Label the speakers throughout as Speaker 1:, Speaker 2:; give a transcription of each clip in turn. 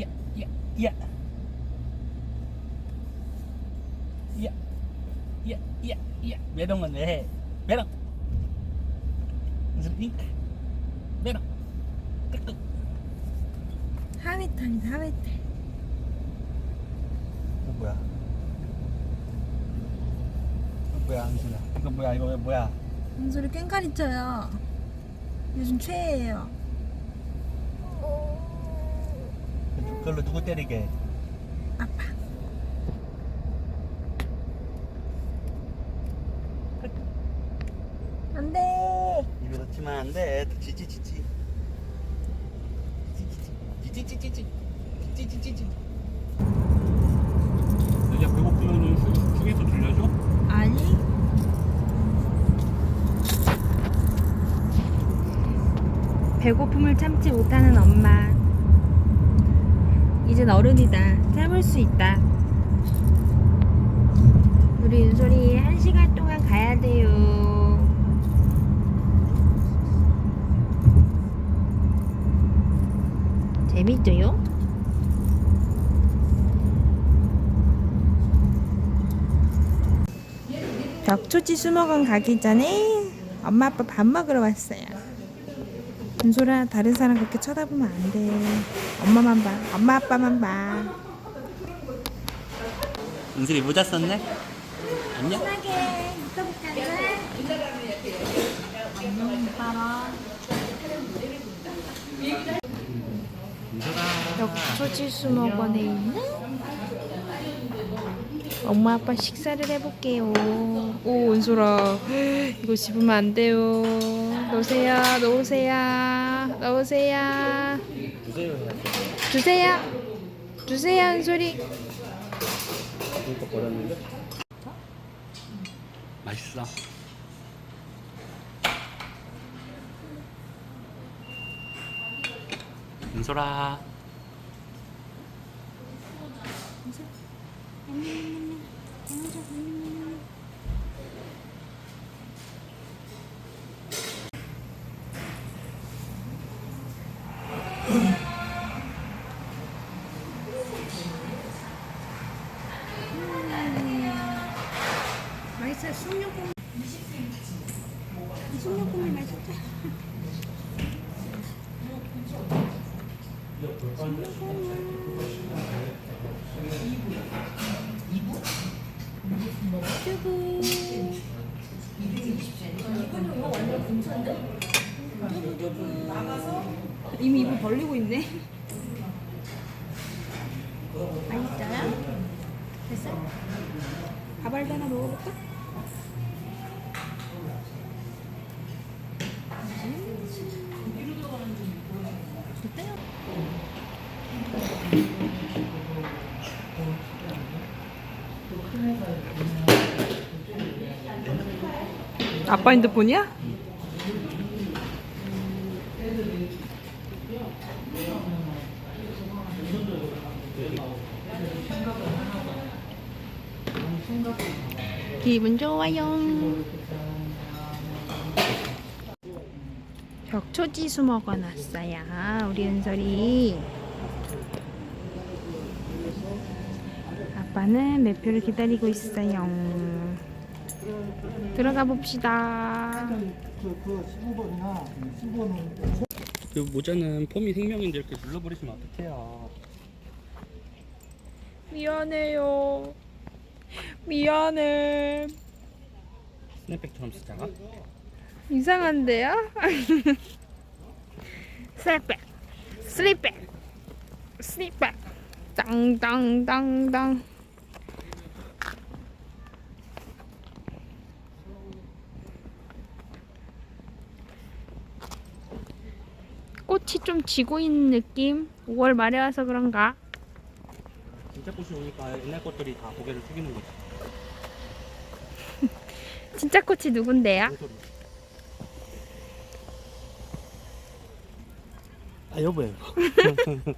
Speaker 1: 야, 야, 야. 야, 야, 야, 야. 왜 해? 메롱. 무슨 잉크? 메롱. 끄끄.
Speaker 2: 하회탈이다 하회탈
Speaker 1: 이거 뭐야? 이거 뭐야, 한순아? 이거 뭐야? 이거 왜 뭐야?
Speaker 2: 은솔이 꽹가리 쳐요 요즘 최애예요
Speaker 1: 그걸로 누구 때리게?
Speaker 2: 아빠 안 돼
Speaker 1: 입에 넣지만 안 돼. 또 지지 지지. 지지 지지 지지. 지지 지지.
Speaker 3: 이제 배고프면 휴- 휴게소 들려줘?
Speaker 2: 아니 배고픔을 참지 못하는 엄마 이젠 어른이다 참을 수 있다 우리 윤솔이 한 시간 동안 가야 돼요 재밌죠요? 벽초지 수목원 가기 전에 엄마 아빠 밥 먹으러 왔어요. 은솔아 다른 사람 그렇게 쳐다보면 안 돼. 엄마만 봐. 엄마 아빠만 봐.
Speaker 1: 은슬이 모자 썼네? 안녕?
Speaker 2: 편하게 이따 벽초지 수목원에 있는 엄마 아빠 식사를 해볼게요. 오 은솔아 이거 집으면 안 돼요. 넣으세요, 넣으세요, 넣으세요.
Speaker 1: 주세요.
Speaker 2: 주세요, 주세요 은솔이.
Speaker 1: 맛있어. 은솔아.
Speaker 2: 맛있어요. 숙녀고기. 숙녀고기 맛있다. 쭈구. 이미 입을 벌리고 있네. 맛있어요? 됐어? 밥알도 하나 먹어볼까? 아빠 핸드폰이야? 기분 좋아요. 벽초지수 먹어놨어요. 우리 은설이. 아빠는 매표를 기다리고 있어요. 들어가 봅시다.
Speaker 1: 그 모자는 폼이 생명인데 이렇게 눌러버리시면 어떡해요.
Speaker 2: 미안해요. 미안해.
Speaker 1: 스냅백처럼 쓰다가.
Speaker 2: 이상한데요? 슬립백, 슬립백, 슬립백, 땅땅땅땅. 꽃이 좀 지고 있는 느낌? 5월 말에 와서 그런가?
Speaker 1: 진짜 꽃이 오니까 옛날 꽃들이 다 고개를 숙이는 거지.
Speaker 2: 진짜 꽃이 누군데요?
Speaker 1: 소리? 아 여보예요.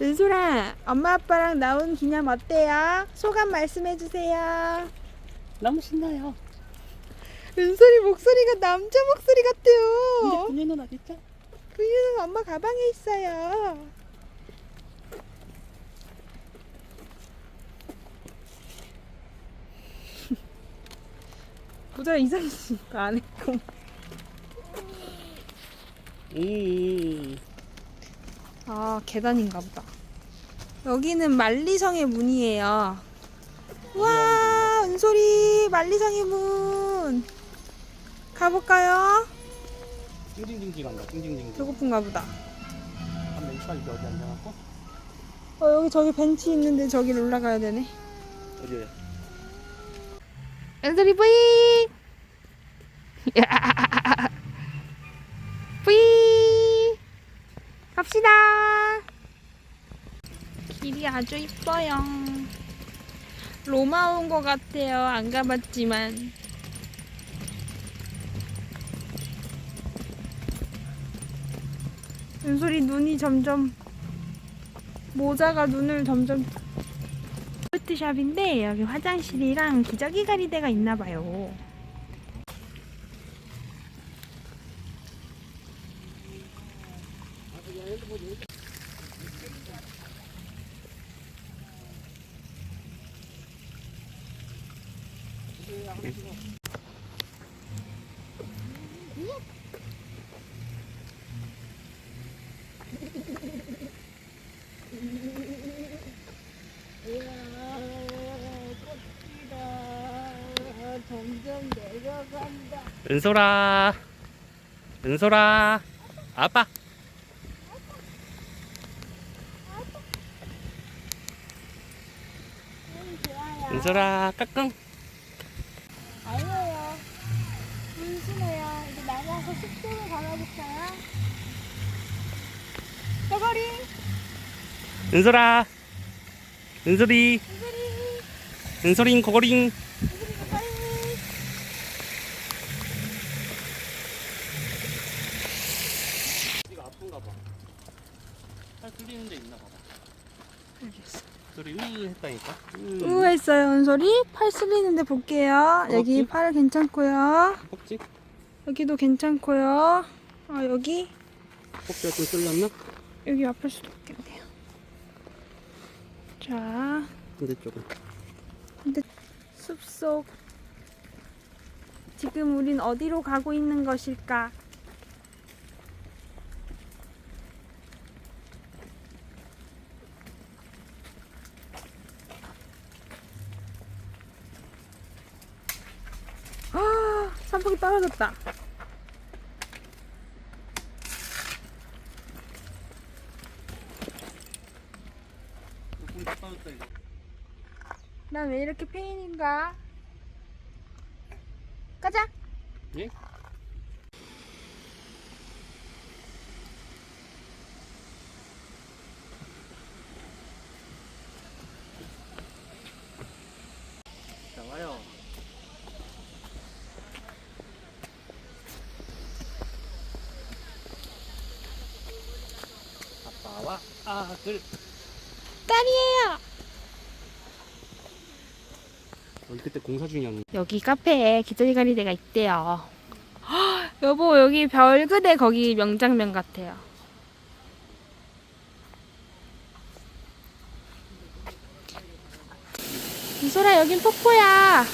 Speaker 2: 은솔아, 엄마 아빠랑 나온 기념 어때요? 소감 말씀해 주세요.
Speaker 1: 너무 신나요.
Speaker 2: 은솔이 목소리가 남자 목소리 같아요.
Speaker 1: 분유는 어디 있죠?
Speaker 2: 그녀는 엄마 가방에 있어요. 모자 이상했으니까 안 했고.
Speaker 1: 음.
Speaker 2: 아 계단인가 보다. 여기는 만리성의 문이에요. 와 은솔이 만리성의 문. 가볼까요?
Speaker 1: 찡찡찡찡 간다. 찡찡찡찡.
Speaker 2: 배고픈가 보다.
Speaker 1: 한 왼쪽 이제 어디 앉아갖고?
Speaker 2: 어 여기 저기 벤치 있는데 저기를 올라가야 되네.
Speaker 1: 어디에?
Speaker 2: 은솔이 뿌이. 뿌이. 갑시다. 길이 아주 이뻐요. 로마 온 것 같아요. 안 가봤지만. 은솔이 눈이 점점 모자가 눈을 점점 포트샵인데 여기 화장실이랑 기저귀 가리대가 있나 봐요.
Speaker 1: 은솔아. 은솔아. 아빠. 은솔아, 까꿍.
Speaker 4: 아니에요. 문신해요. 이제 나가서 숙소로 가봐볼까요? 저거리!
Speaker 1: 은솔아. 은솔이.
Speaker 4: 저거리!
Speaker 1: 은솔인 고고링.
Speaker 4: 저거리!
Speaker 1: 아픈가 봐. 팔 풀리는 데 있나 봐봐. 소리 으 했다니까. 으.
Speaker 2: 우했어요 은솔이 팔 쓸리는데 볼게요. 여기? 팔 괜찮고요.
Speaker 1: 혹지?
Speaker 2: 여기도 괜찮고요. 아 여기
Speaker 1: 혹지가 좀 쏠렸나?
Speaker 2: 여기 아플 수도 있겠네요. 자
Speaker 1: 반대쪽은.
Speaker 2: 숲속 지금 우린 어디로 가고 있는 것일까? 아, 선풍기 떨어졌다. 난 왜 이렇게 페인인가? 가자.
Speaker 1: 예? 나와요. 아빠와 아들.
Speaker 2: 딸이에요.
Speaker 1: 우리 그때 공사 중이었는데.
Speaker 2: 여기 카페에 기저귀 가리대가 있대요. 헉, 여보 여기 별그대 거기 명장면 같아요. 이소라 여긴 폭포야.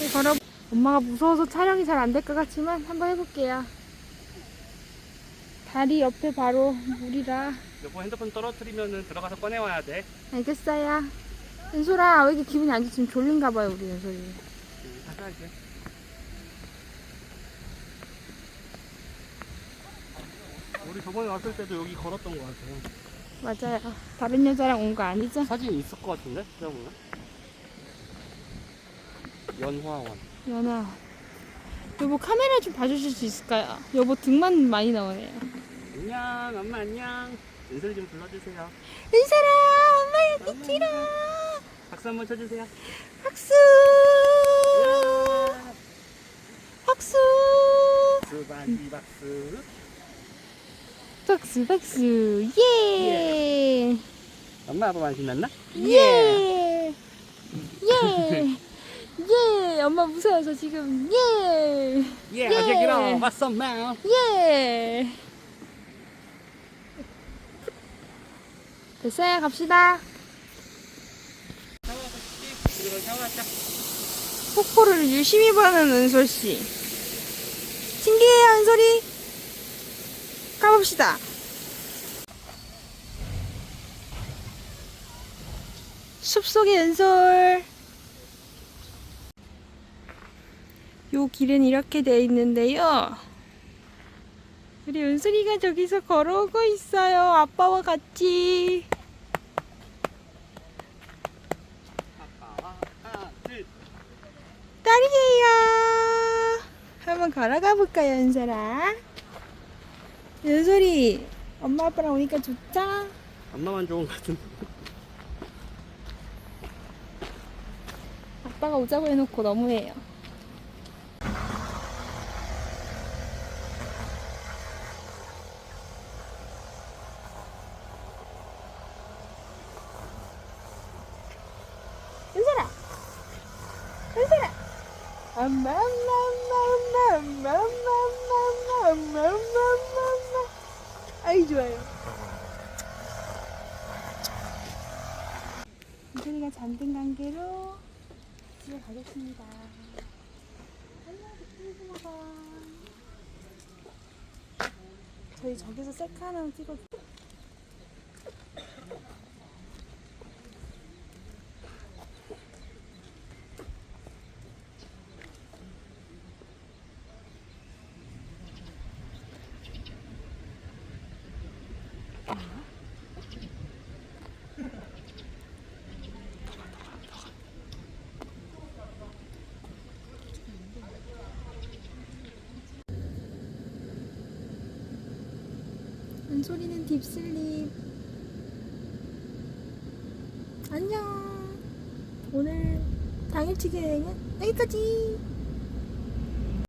Speaker 2: 여기 걸어. 엄마가 무서워서 촬영이 잘 안 될 것 같지만 한번 해볼게요. 다리 옆에 바로 물이라.
Speaker 1: 여보 핸드폰 떨어뜨리면은 들어가서 꺼내와야 돼.
Speaker 2: 알겠어요. 은솔아 왜 이렇게 기분이 안 좋지? 지금 졸린가 봐요 우리 은솔이.
Speaker 1: 응, 다시 할게. 우리 저번에 왔을 때도 여기 걸었던 것 같아요.
Speaker 2: 맞아요. 다른 여자랑 온 거 아니죠?
Speaker 1: 사진 있을 것 같은데? 찾아보면. 연화원.
Speaker 2: 연아. 여보 카메라 좀 봐주실 수 있을까요? 여보 등만 많이 나오네요.
Speaker 1: 안녕, 엄마 안녕. 은솔이 좀 불러주세요.
Speaker 2: 은솔아, 엄마 여기 길어.
Speaker 1: 박수 한번 쳐주세요.
Speaker 2: 박수. 박수.
Speaker 1: 수박이 박수.
Speaker 2: 박수, 박수. 예.
Speaker 1: 엄마 아빠 많이 신났나?
Speaker 2: 예. 예. 예. 예 엄마 무서워서 지금 예
Speaker 1: 예,
Speaker 2: 예.
Speaker 1: out. What's up, man?
Speaker 2: 됐어요. 갑시다. 폭포를 유심히 보는 은솔씨. 신기해요 은솔이. 가봅시다. 숲속의 은솔. 요 길은 이렇게 되어 있는데요 우리 은솔이가 저기서 걸어오고 있어요 아빠와 같이. 딸이에요. 한번 걸어가 볼까요, 연설아? 연설이 엄마 아빠랑 오니까 좋다.
Speaker 1: 엄마만 좋은 것 같은데.
Speaker 2: 아빠가 오자고 해놓고 너무해요. 아이 좋아요. 연설이가 잠든 관계로 집에 가겠습니다. 저희 저기서 셀카 하나 찍어. 은솔이는 딥슬립. 안녕. 오늘 당일치기 여행은 여기까지.